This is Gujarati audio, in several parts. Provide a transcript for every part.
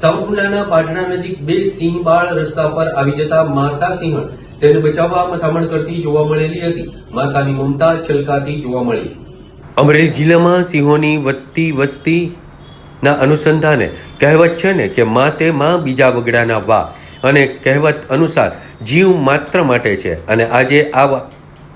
સાવરકુંડલાના પાટણા નજીક બે સિંહબાળ રસ્તા પર આવી જતા માતા સિંહણ તેને બચાવવા મથામણ કરતી જોવા મળેલી હતી. માતાની મમતા છલકાતી જોવા મળી. અમરેલી જિલ્લામાં સિંહોની વધતી વસ્તીના અનુસંધાને કહેવત છે ને કે માતે માં બીજા વગડાના વા અને કહેવત અનુસાર જીવ માત્ર માટે છે અને આજે આ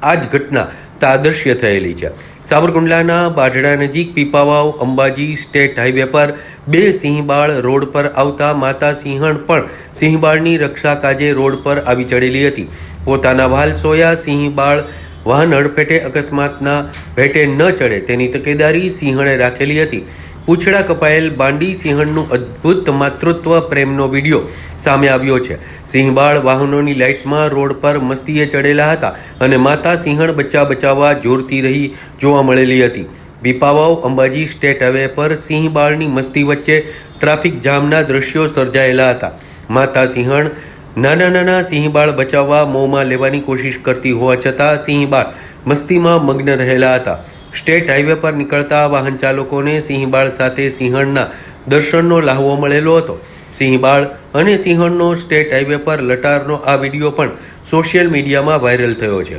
આ જ ઘટના તાદર્શ્ય થયેલી છે. સાવરકુંડલાના બાઢડા નજીક પીપાવાવ, અંબાજી સ્ટેટ હાઈવે પર બે સિંહબાળ રોડ પર આવતા માતા સિંહણ પણ સિંહબાળની રક્ષા કાજે રોડ પર આવી ચડેલી હતી. પોતાના વાલ સોયા સિંહબાળ વાહન હડફેટે અકસ્માતના ભેટે ન ચડે તેની તકેદારી સિંહણે રાખેલી હતી. પૂંછડા કપાયેલ બાંડી સિંહણનું અદ્ભુત માતૃત્વ પ્રેમનો વીડિયો સામે આવ્યો છે. સિંહબાળ વાહનોની લાઇટમાં રોડ પર મસ્તીએ ચડેલા હતા અને માતા સિંહણ બચ્ચા બચાવવા જોરતી રહી જોવા મળેલી હતી. પીપાવાવ અંબાજી સ્ટેટ હાઈવે પર સિંહબાળની મસ્તી વચ્ચે ટ્રાફિક જામના દ્રશ્યો સર્જાયેલા હતા. માતા સિંહણ નાના નાના સિંહબાળ બચાવવા મોંમાં લેવાની કોશિશ કરતી હોવા છતાં સિંહબાળ મસ્તીમાં મગ્ન રહેલા હતા. સ્ટેટ હાઈવે પર નીકળતા વાહન ચાલકોને સિંહબાળ સાથે સિંહણના દર્શનનો લાહવો મળેલો હતો. સિંહબાળ અને સિંહણનો સ્ટેટ હાઈવે પર લટારનો આ વીડિયો પણ સોશિયલ મીડિયામાં વાયરલ થયો છે.